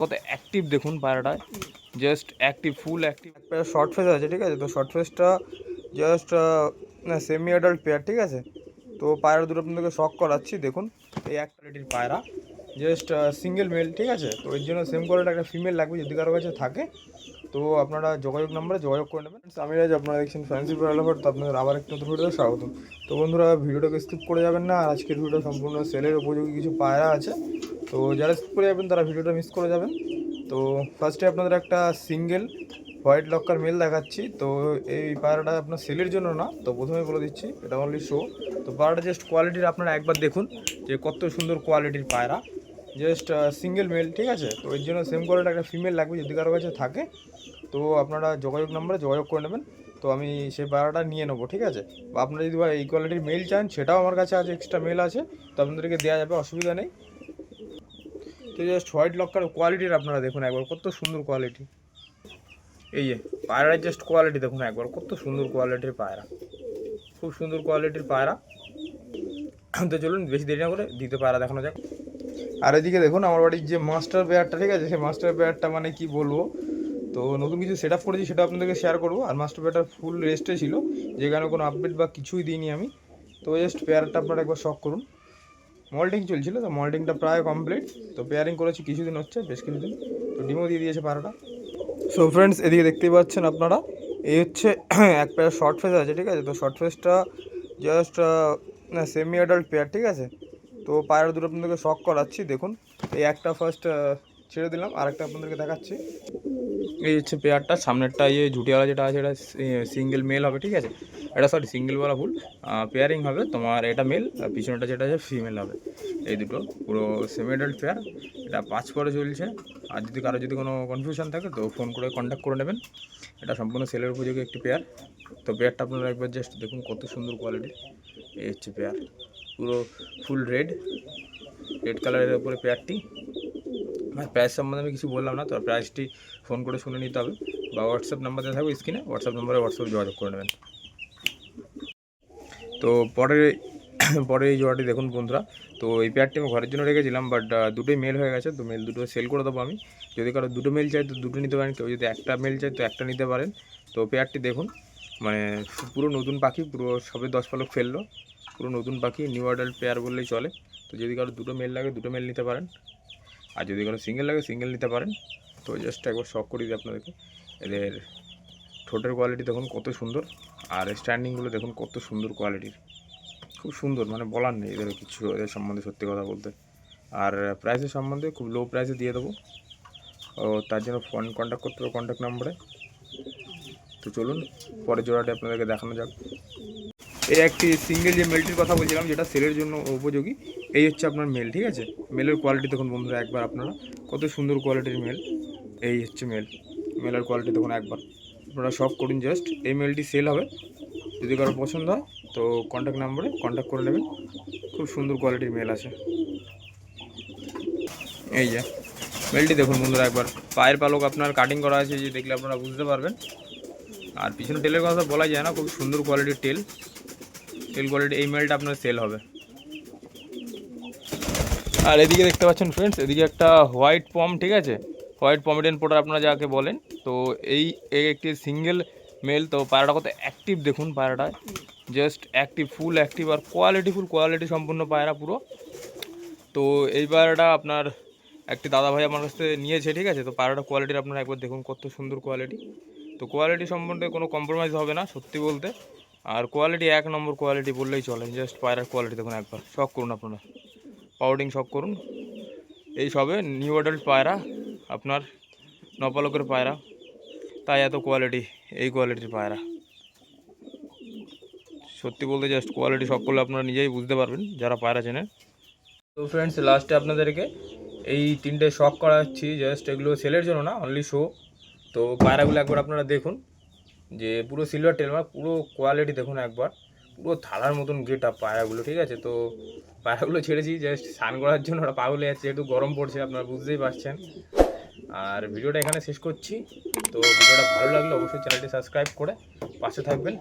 কত অ্যাক্টিভ দেখুন পায়রাটায় just active full active pair short face আছে ঠিক আছে? তো শর্ট ফেসটা জাস্ট সেমি অ্যাডাল্ট পেয়ার ঠিক আছে? তো পায়রা দুটো আপনাদেরকে শখ করাচ্ছি দেখুন। এই এক কোয়ালিটির পায়রা। জাস্ট সিঙ্গেল মেল ঠিক আছে? তো এর জন্য সেম কোয়ালিটির একটা ফিমেল লাগবে যদি কারও কাছে থাকে। তো আপনারা যোগাযোগ নাম্বারে যোগাযোগ করে নেবেন। আমি আজ আপনারা দেখছেন ফ্যান্সি প্যারালাফার তো আপনাদের আবার একটা নতুন ভিডিও স্বাগত তো বন্ধুরা ভিডিওটাকে স্কিপ করে যাবেন না। আর আজকের ভিডিও সম্পূর্ণ সেলের উপযোগী কিছু পায়রা আছে। তো যারা স্কিপ করে যাবেন, তারা ভিডিওটা মিস করে যাবেন। তো ফার্স্টে আপনাদের একটা সিঙ্গেল হোয়াইট লক্কার মেল দেখাচ্ছি। তো এই পায়রাটা আপনার সেলের জন্য না, তো প্রথমে বলে দিচ্ছি, এটা অনলি শো তো পায়রাটা জাস্ট কোয়ালিটির আপনারা একবার দেখুন, যে কত সুন্দর কোয়ালিটির পায়রা। জাস্ট সিঙ্গেল মেল ঠিক আছে? তো এর জন্য সেম কোয়ালিটির একটা ফিমেল লাগবে, যদি কারও কাছে থাকে। তো আপনারা যোগাযোগ নাম্বারে যোগাযোগ করে নেবেন। তো আমি সেই পায়রাটা নিয়ে নেব, ঠিক আছে? বা আপনারা যদি এই কোয়ালিটির মেল চান, সেটাও আমার কাছে আছে এক্সট্রা মেল আছে। তো আপনাদেরকে দেওয়া যাবে, অসুবিধা নেই। তো জাস্ট হোয়াইট লক্কার কোয়ালিটির আপনারা দেখুন একবার, কত সুন্দর কোয়ালিটি এই যে, পায়রার জাস্ট কোয়ালিটি দেখুন একবার, কত সুন্দর কোয়ালিটির পায়রা। খুব সুন্দর কোয়ালিটির পায়রা। তো চলুন বেশি দেরি না করে দিতে পায়রা দেখানো যাক। আর এদিকে দেখুন, আমার বাড়ির যে মাস্টার বেয়ারটা ঠিক আছে? সেই মাস্টার বেয়ারটা মানে কি বলব? তো নতুন কিছু সেট আপ করেছি, সেটা আপনাদেরকে শেয়ার করব। আর মাস্টার বেয়ারটা ফুল রেস্টে ছিল, যেখানে কোনো আপডেট বা কিছুই দিইনি আমি। তো জাস্ট পেয়ারটা আপনারা একবার শখ করুন। মল্টিং চলছিল তো মল্টিংটা প্রায় কমপ্লিট তো পেয়ারিং করেছি কিছুদিন হচ্ছে, বেশ কিছুদিন। তো ডিমও দিয়ে দিয়েছে পাড়াটা সো ফ্রেন্ডস এদিকে দেখতেই পাচ্ছেন আপনারা। এই হচ্ছে এক পেয়ার শর্ট ফেস আছে, ঠিক আছে? তো শর্ট ফেসটা জাস্ট সেমি অ্যাডাল্ট পেয়ার ঠিক আছে? তো পায়রা দুটো আপনাদেরকে শখ করাচ্ছি, দেখুন। এই একটা ফার্স্ট ছেড়ে দিলাম আর একটা আপনাদেরকে দেখাচ্ছি। এই হচ্ছে পেয়ারটা, সামনেরটা ইয়ে ঝুটিওয়ালা যেটা আছে, এটা সিঙ্গেল মেল হবে, ঠিক আছে? এটা সরি সিঙ্গেলওয়ালা ফুল পেয়ারিং হবে, তোমার এটা মেল আর পিছনেটা যেটা আছে ফিমেল হবে। এই দুটো, পুরো সেমি পেয়ার এটা পাঁচ পরে চলছে। আর যদি কারও যদি কোনো কনফিউশন থাকে, তো ফোন করে কন্ট্যাক্ট করে নেবেন। এটা সম্পূর্ণ সেলের উপযোগী একটি পেয়ার তো পেয়ারটা আপনারা একবার জাস্ট দেখুন কত সুন্দর কোয়ালিটির এই হচ্ছে পেয়ার পুরো ফুল রেড রেড কালারের উপরে পেয়ারটি আর প্রাইস সম্বন্ধে আমি কিছু বললাম না, তো প্রাইসটি ফোন করে শুনে নিতে হবে। বা হোয়াটসঅ্যাপ নাম্বার দেওয়া থাকবে স্ক্রিনে হোয়াটসঅ্যাপ নম্বরে হোয়াটসঅ্যাপ যোগাযোগ করে নেবেন। তো পরে পরে এই জোড়াটি দেখুন বন্ধুরা, তো এই পেয়ারটি আমি ঘরের জন্য রেখেছিলাম বাট দুটোই মেল হয়ে গেছে, তো মেল দুটো সেল করে দেবো আমি। যদি কারও দুটো মেল চাই, তো দুটো নিতে পারেন, কেউ যদি একটা মেল চাই, তো একটা নিতে পারেন। তো পেয়ারটি দেখুন মানে পুরো নতুন পাখি, পুরো সবে দশ পালক ফেলল, পুরো নতুন পাখি নিউ অ্যাডাল্ট পেয়ার বললেই চলে। তো যদি কারও দুটো মেল লাগে, দুটো মেল নিতে পারেন। আর যদি কোনো সিঙ্গেল লাগে সিঙ্গেল নিতে পারেন। তো জাস্ট একবার শখ করি দিই আপনাদেরকে। এদের ঠোঁটের কোয়ালিটি দেখুন কত সুন্দর, আর স্ট্যান্ডিংগুলো দেখুন কত সুন্দর কোয়ালিটির খুব সুন্দর মানে বলার নেই এদের কিছু, এদের সম্বন্ধে সত্যি কথা বলতে। আর প্রাইসের সম্বন্ধে খুব লো প্রাইসে দিয়ে দেবো। ও, তার জন্য ফোন কন্ট্যাক্ট করতে হবে কন্ট্যাক্ট নাম্বারে তো চলুন, পরের জোড়াটি আপনাদেরকে দেখানো যাক। এই একটি সিঙ্গেল যে মেলটির কথা বলছিলাম, যেটা সেলের জন্য উপযোগী, এই হচ্ছে আপনার মেল ঠিক আছে? মেলের কোয়ালিটি দেখুন বন্ধুরা একবার আপনারা, কত সুন্দর কোয়ালিটির মেল এই হচ্ছে মেল মেলের কোয়ালিটি দেখুন একবার। আপনারা সব করুন জাস্ট এই মেলটি সেল হবে, যদি কারও পছন্দ হয়, তো কন্ট্যাক্ট নাম্বারে কন্ট্যাক্ট করে নেবেন, খুব সুন্দর কোয়ালিটির মেল আছে। এই যে মেলটি দেখুন বন্ধুরা একবার, পায়ের পালক আপনার কাটিং করা আছে, যে দেখলে আপনারা বুঝতে পারবেন। আর পিছনে টেলের কথা বলা যায় না, খুব সুন্দর কোয়ালিটির টেল টেল কোয়ালিটি এই মেলটা আপনার সেল হবে। আর এদিকে দেখতে পাচ্ছেন ফ্রেন্ডস এদিকে একটা হোয়াইট পম ঠিক আছে? হোয়াইট পমেডিয়ান পোটার আপনারা যাকে বলেন, তো এই একটি সিঙ্গেল মেল তো পায়রাটা কত অ্যাক্টিভ দেখুন পায়রাটায় জাস্ট অ্যাক্টিভ ফুল অ্যাক্টিভ আর কোয়ালিটি ফুল কোয়ালিটি সম্পূর্ণ পায়রা পুরো। তো এই পায়রাটা আপনার একটি দাদা ভাই আমার কাছ থেকে নিয়েছে, ঠিক আছে? তো পায়রাটা কোয়ালিটির আপনারা একবার দেখুন, কত সুন্দর কোয়ালিটি তো কোয়ালিটি সম্বন্ধে কোনো কম্প্রোমাইজ হবে না, সত্যি বলতে। আর কোয়ালিটি এক নম্বর কোয়ালিটি বললেই চলে। জাস্ট পায়রার কোয়ালিটি দেখুন একবার। শখ করুন আপনারা। পাউডিং শখ করুন। এই সবে নিউ অ্যাডাল্ট পায়রা, আপনার নপালকের পায়রা। তাই এত কোয়ালিটি এই কোয়ালিটির পায়রা। সত্যি বলতে জাস্ট কোয়ালিটি শখ করলে আপনারা নিজেই বুঝতে পারবেন, যারা পায়রা চেনেন তো ফ্রেন্ডস লাস্টে আপনাদেরকে এই তিনটে শখ করাচ্ছি। জাস্ট এগুলো সেলের জন্য না অনলি শো তো পায়রাগুলো একবার আপনারা দেখুন। যে পুরো সিলভার টেলমার্ক পুরো কোয়ালিটি দেখুন একবার। পুরো থালার মতন গেট আপ পায়রাগুলো, ঠিক আছে? তো পায়রাগুলো ছেড়েছি জাস্ট স্নান করার জন্য ওরা পাগলে যাচ্ছে একটু গরম পড়ছে, আপনারা বুঝতেই পারছেন। আর ভিডিওটা এখানে শেষ করছি। তো ভিডিওটা ভালো লাগলে অবশ্যই চ্যানেলটি সাবস্ক্রাইব করে পাশে থাকবেন।